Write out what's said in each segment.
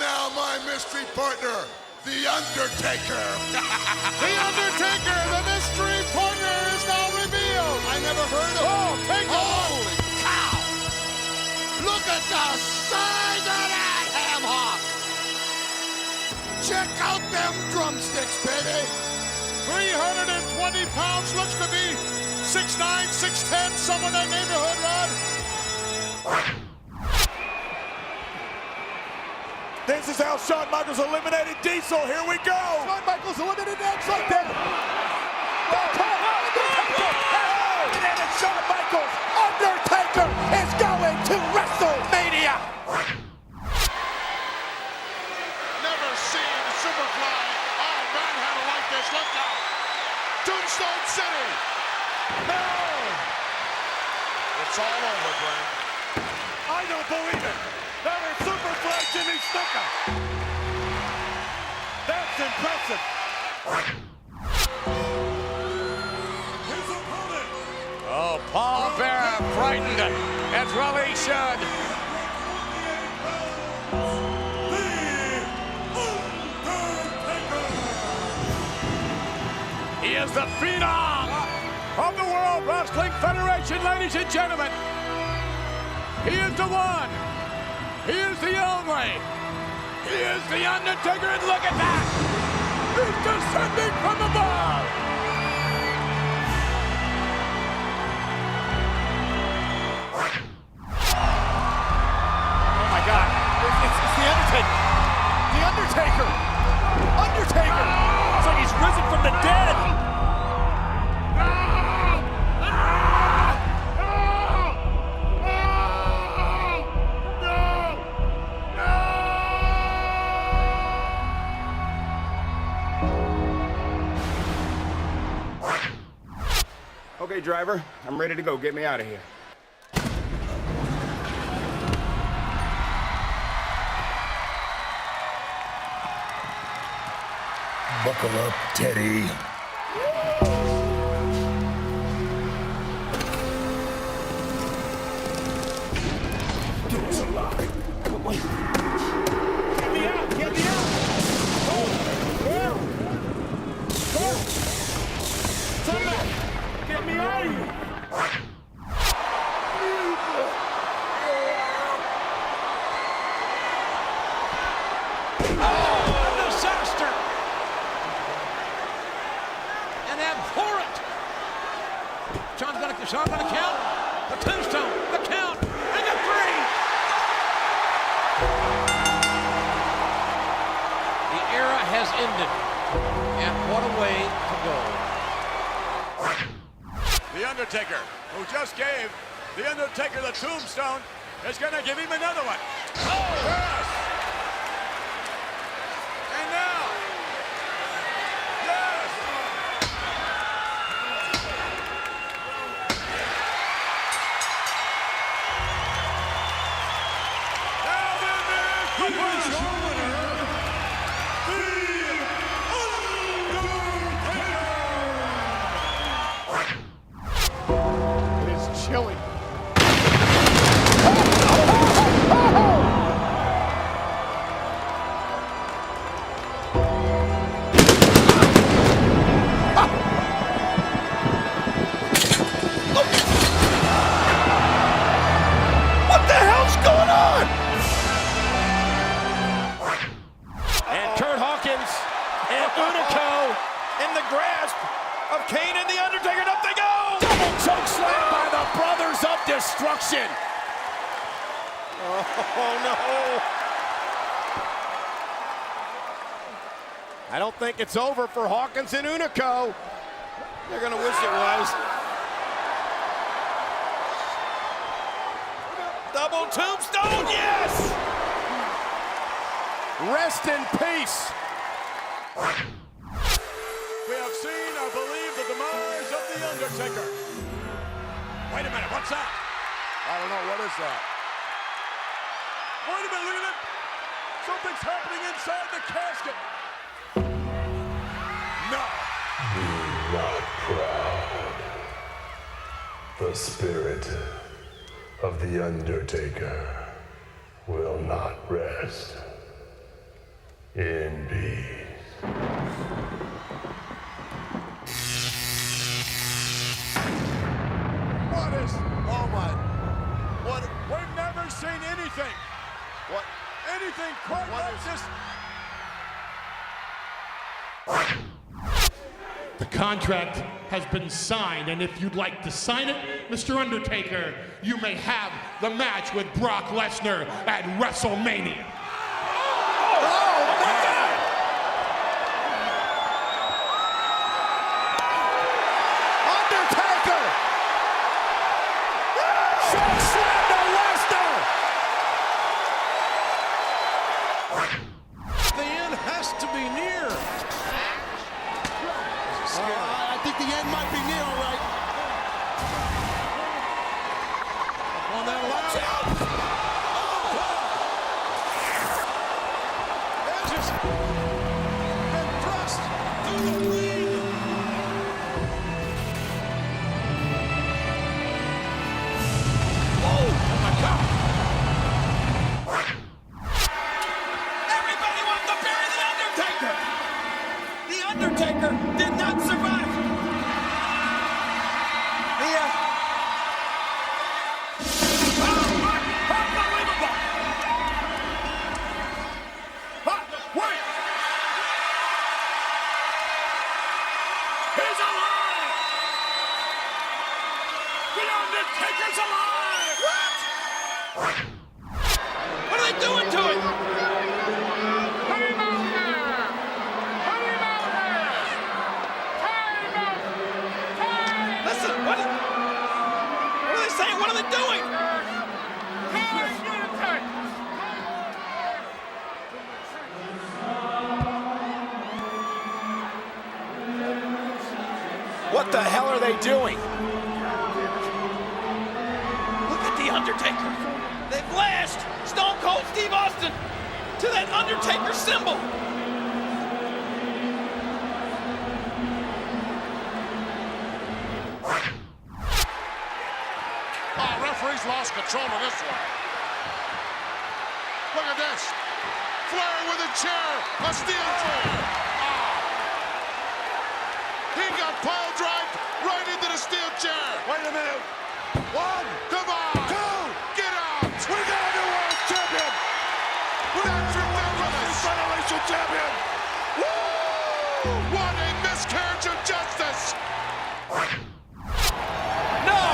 now my mystery partner, The Undertaker. The Undertaker, the mystery partner, is now revealed. I never heard of him. Oh, take it Holy cow! Look at the size of that ham hock! Check out them drumsticks, baby! 320 pounds, looks to be 6'9", 6'10", somewhere in that neighborhood, Rod. This is how Shawn Michaels eliminated Diesel. Here we go. Shawn Michaels eliminated Edge right there. Eliminated Shawn Michaels. Undertaker is going to WrestleMania. Never seen Superfly. Oh, man, how to like this. Look out. Tombstone City. No, It's all over, Brent. I don't believe it. That is Superfly Jimmy Snuka. That's impressive. His opponent. Oh, Paul Bearer frightened, as well he should. He is the phenom of the World Wrestling Federation, ladies and gentlemen. He is the one. He is the only. He is the Undertaker, and look at that. He's descending from above. Oh my God. It's, the Undertaker. The Undertaker. Undertaker. It's like he's risen from the dead. Okay, driver, I'm ready to go. Get me out of here. Buckle up, Teddy. Sean's gonna, Sean gonna count. The tombstone, the count, and the three! The era has ended. And what a way to go. The Undertaker, who just gave The Undertaker the tombstone, is going to give him another one. Undertaker! Oh no! I don't think it's over for Hawkins and Unico. They're gonna wish it was. Double tombstone, yes! Rest in peace. We have seen, I believe, the demise of The Undertaker. Wait a minute, what's that? I don't know. What is that? Wait a minute, look at it! Something's happening inside the casket! No! Be not proud. The spirit of the Undertaker will not rest in peace. Seen anything, What? anything quite What like is- this. The contract has been signed, and if you'd like to sign it, Mr. Undertaker, you may have the match with Brock Lesnar at WrestleMania. On that ladder. Doing? Look at the Undertaker. They've lashed Stone Cold Steve Austin to that Undertaker symbol. Oh, referee's lost control of this one. Look at this. Flair with a chair, a steel chair. Ah. He got pile drived What a miscarriage of justice. No!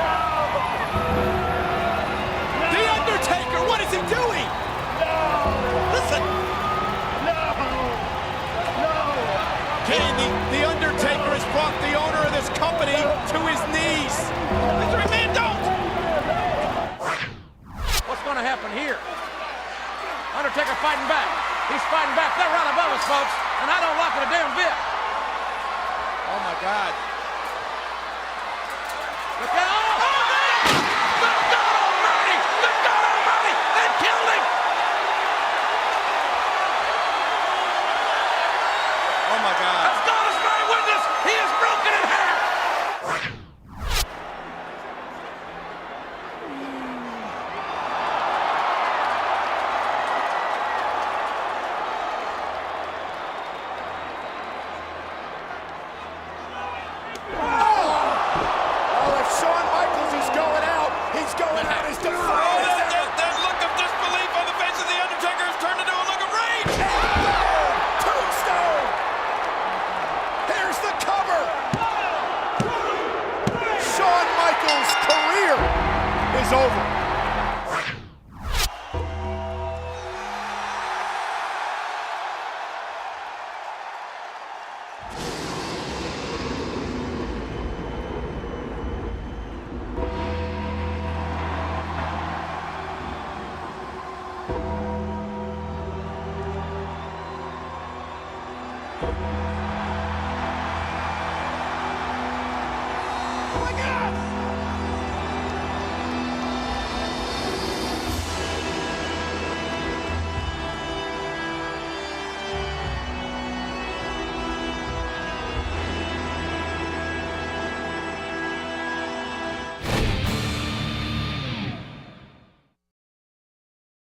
no! The Undertaker, what is he doing? No! Listen, Kane, the, the Undertaker has brought the owner of this company to his knees. Mr. Man, don't. What's going to happen here? Undertaker fighting back. He's fighting back. They're right above us, folks, and I don't like it a damn bit. Oh my God. Is over.